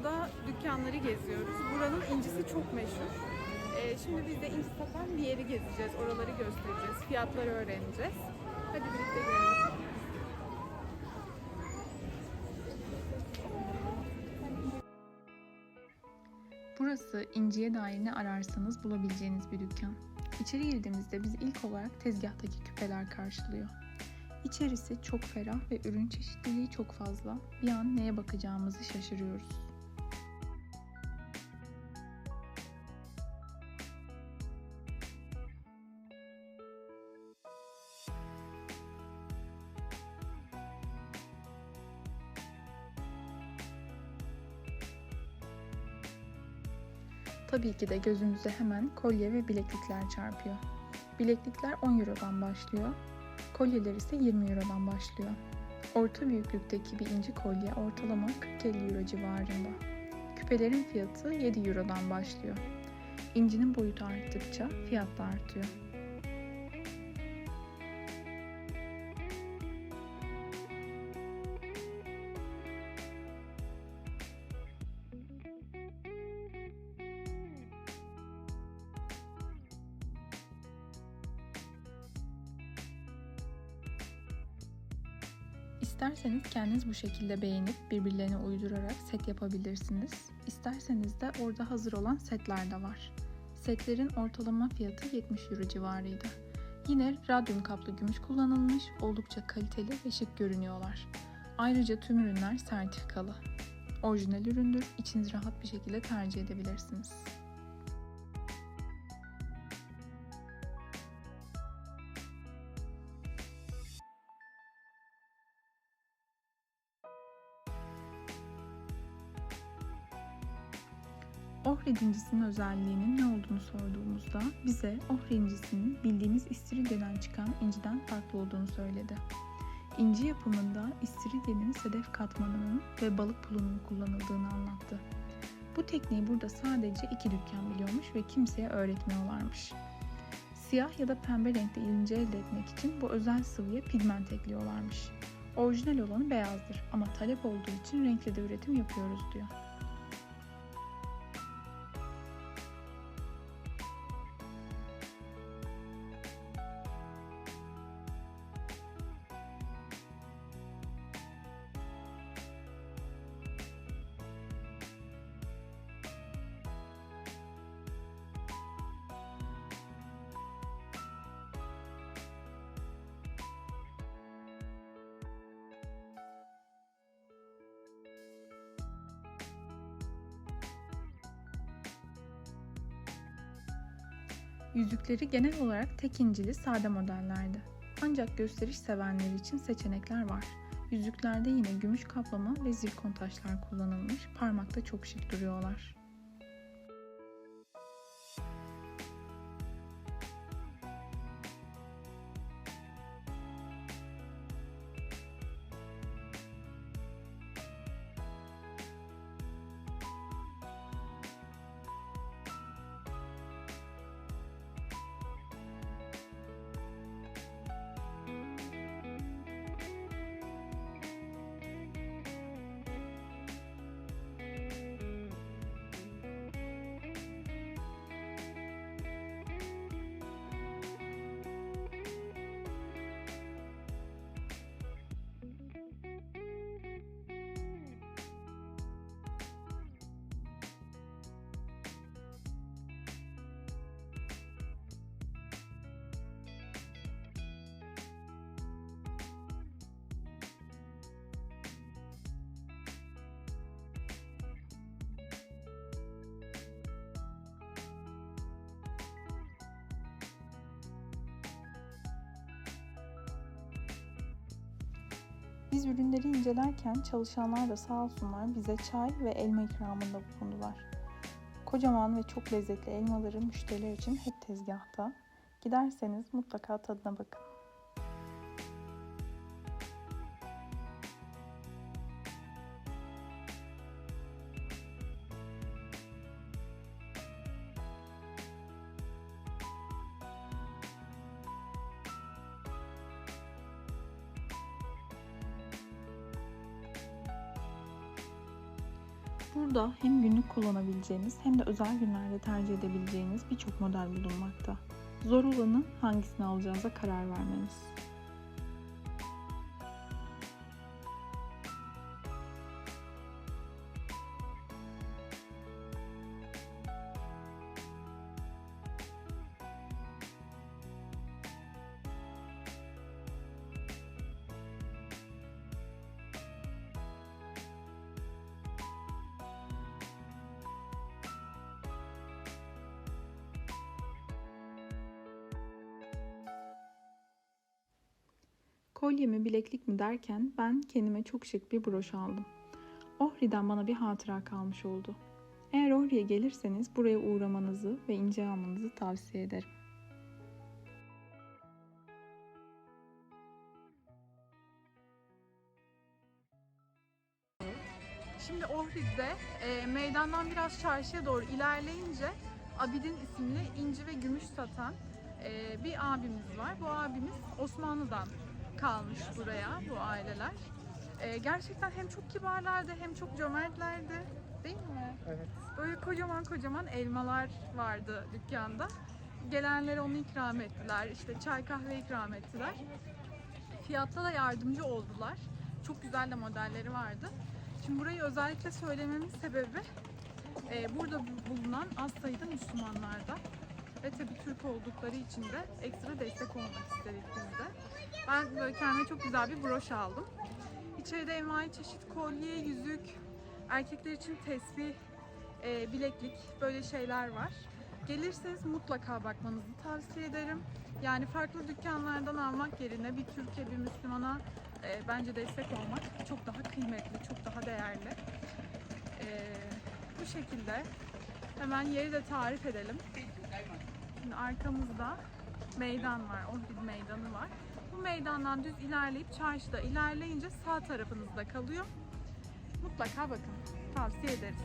burada dükkanları geziyoruz. Buranın incisi çok meşhur. Ee, şimdi biz de inci satan bir yeri gezeceğiz. Oraları göstereceğiz. Fiyatları öğreneceğiz. Hadi birlikte görelim. Burası inciye dair ne ararsanız bulabileceğiniz bir dükkan. İçeri girdiğimizde bizi ilk olarak tezgahtaki küpeler karşılıyor. İçerisi çok ferah ve ürün çeşitliliği çok fazla. Bir an neye bakacağımızı şaşırıyoruz. Tabii ki de gözümüze hemen kolye ve bileklikler çarpıyor. Bileklikler 10 Euro'dan başlıyor. Kolyeler ise 20 Euro'dan başlıyor. Orta büyüklükteki bir inci kolye ortalama 40-50 Euro civarında. Küpelerin fiyatı 7 Euro'dan başlıyor. İncinin boyutu arttıkça fiyat da artıyor. İsterseniz kendiniz bu şekilde beğenip birbirlerine uydurarak set yapabilirsiniz. İsterseniz de orada hazır olan setler de var. Setlerin ortalama fiyatı 70 euro civarıydı. Yine radyum kaplı gümüş kullanılmış, oldukça kaliteli ve şık görünüyorlar. Ayrıca tüm ürünler sertifikalı. Orijinal üründür, içiniz rahat bir şekilde tercih edebilirsiniz. Ohrid incisinin özelliğinin ne olduğunu sorduğumuzda bize ohri incisinin bildiğimiz istiridyeden çıkan inciden farklı olduğunu söyledi. İnci yapımında istiridyenin sedef katmanının ve balık pulunun kullanıldığını anlattı. Bu tekniği burada sadece iki dükkan biliyormuş ve kimseye öğretmiyorlarmış. Siyah ya da pembe renkte inci elde etmek için bu özel sıvıya pigment ekliyorlarmış. Orijinal olanı beyazdır ama talep olduğu için renkli de üretim yapıyoruz diyor. Yüzükleri genel olarak tek incili sade modellerdi. Ancak gösteriş sevenler için seçenekler var. Yüzüklerde yine gümüş kaplama ve zirkon taşlar kullanılmış, parmakta çok şık duruyorlar. Biz ürünleri incelerken çalışanlar da sağ olsunlar bize çay ve elma ikramında bulundular. Kocaman ve çok lezzetli elmaları müşteriler için hep tezgahta. Giderseniz mutlaka tadına bakın. Burada hem günlük kullanabileceğiniz hem de özel günlerde tercih edebileceğiniz birçok model bulunmakta. Zor olanı hangisini alacağınıza karar vermeniz. Kolye mi bileklik mi derken ben kendime çok şık bir broş aldım. Ohri'den bana bir hatıra kalmış oldu. Eğer Ohri'ye gelirseniz buraya uğramanızı ve ince almanızı tavsiye ederim. Şimdi Ohrid'de e, meydandan biraz çarşıya doğru ilerleyince Abidin isimli inci ve gümüş satan e, bir abimiz var. Bu abimiz Osmanlı'dan kalmış buraya bu aileler. E, gerçekten hem çok kibarlardı hem çok cömertlerdi. Değil mi? Evet. Böyle kocaman kocaman elmalar vardı dükkanda. Gelenlere onu ikram ettiler. İşte çay kahve ikram ettiler. Fiyatta da yardımcı oldular. Çok güzel de modelleri vardı. Şimdi burayı özellikle söylememin sebebi e, burada bulunan az sayıda Müslümanlarda ve tabii Türk oldukları için de ekstra destek olmak istedik biz de. Ben böyle kendime çok güzel bir broş aldım. İçeride envai çeşit kolye, yüzük, erkekler için tesbih, e, bileklik böyle şeyler var. Gelirseniz mutlaka bakmanızı tavsiye ederim. Yani farklı dükkanlardan almak yerine bir Türkiye, bir Müslümana e, bence destek olmak çok daha kıymetli, çok daha değerli. E, bu şekilde hemen yeri de tarif edelim. Şimdi arkamızda meydan var, Ohrid meydanı var. Bu meydandan düz ilerleyip çarşıda ilerleyince sağ tarafınızda kalıyor. Mutlaka bakın, tavsiye ederiz.